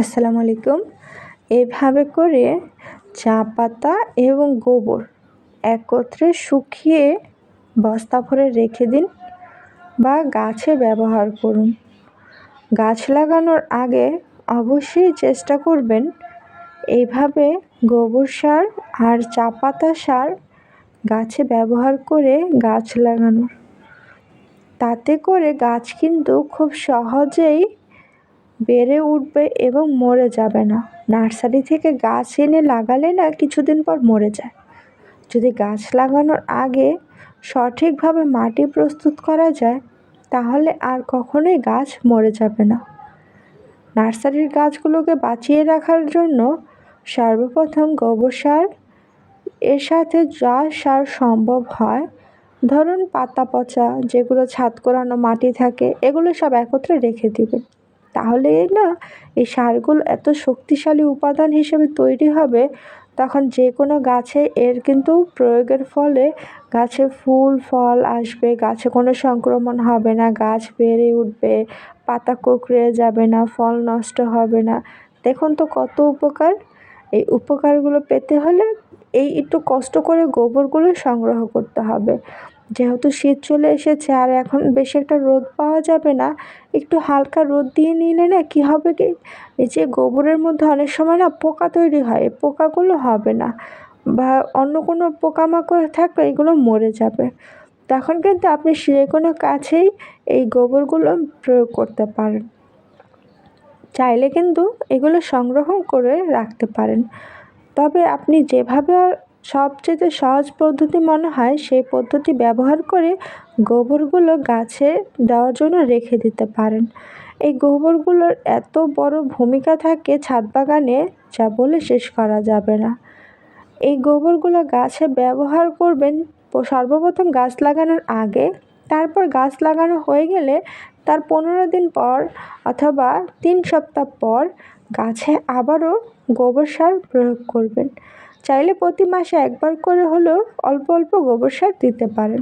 আসসালামু আলাইকুম। এভাবে করে চা পাতা এবং গোবর একত্রে শুকিয়ে বস্তা ভরে রেখে দিন বা গাছে ব্যবহার করুন। গাছ লাগানোর আগে অবশ্যই চেষ্টা করবেন এইভাবে গোবর সার আর চা পাতা সার গাছে ব্যবহার করে গাছ লাগানোর। তাতে করে গাছ কিন্তু খুব সহজেই বেড়ে উঠবে এবং মরে যাবে না। নার্সারি থেকে গাছ এনে লাগালে না কিছুদিন পর মরে যায়। যদি গাছ লাগানোর আগে সঠিকভাবে মাটি প্রস্তুত করা যায়, তাহলে আর কখনোই গাছ মরে যাবে না। নার্সারির গাছগুলোকে বাঁচিয়ে রাখার জন্য সর্বপ্রথম গোবর সার, এর সাথে যা সার সম্ভব হয়, ধরুন পাতা পচা, যেগুলো ছাদ করানো মাটি থাকে, এগুলো সব একত্রে রেখে দিবেন তাহলে না, এই সারগুলো এত শক্তিশালী উপাদান হিসেবে তৈরি হবে, তখন যে কোনো গাছে এর কিন্তু প্রয়োগের ফলে গাছে ফুল, ফল আসবে, গাছে কোনো সংক্রমণ হবে না, গাছ বেড়ে উঠবে, পাতা কুঁকড়ে যাবে না, ফল নষ্ট হবে না। দেখুন তো কত উপকার, এই উপকারগুলো পেতে হলে এই একটু কষ্ট করে গোবরগুলো সংগ্রহ করতে হবে। যেহেতু শীত চলে এসেছে আর এখন বেশি একটা রোদ পাওয়া যাবে না, একটু হালকা রোদ দিয়ে নিলে না কী হবে কি? এই যে গোবরের মধ্যে অনেক সময় না পোকা তৈরি হয় পোকাগুলো হবে না। বা অন্য কোনো পোকামাকড় থাকলে এগুলো মরে যাবে। তখন কিন্তু আপনি যে কোনো কাছেই এই গোবরগুলো প্রয়োগ করতে পারেন। চাইলে কিন্তু এগুলো সংগ্রহ করে রাখতে পারেন। তবে আপনি যেভাবে সবচেয়ে সহজ পদ্ধতি মনে হয় সেই পদ্ধতি ব্যবহার করে গোবরগুলো গাছে দেওয়ার জন্য রেখে দিতে পারেন। এই গোবরগুলোর এত বড় ভূমিকা থাকে ছাদ বাগানে যা বলে শেষ করা যাবে না। এই গোবরগুলো গাছে ব্যবহার করবেন, সর্বপ্রথম গাছ লাগানোর আগে, তারপর গাছ লাগানো হয়ে গেলে তার পনেরো দিন পর অথবা তিন সপ্তাহ পর গাছে আবারও গোবর সার প্রয়োগ করবেন। চাইলে প্রতি মাসে একবার করে হলেও অল্প অল্প গোবর সার দিতে পারেন।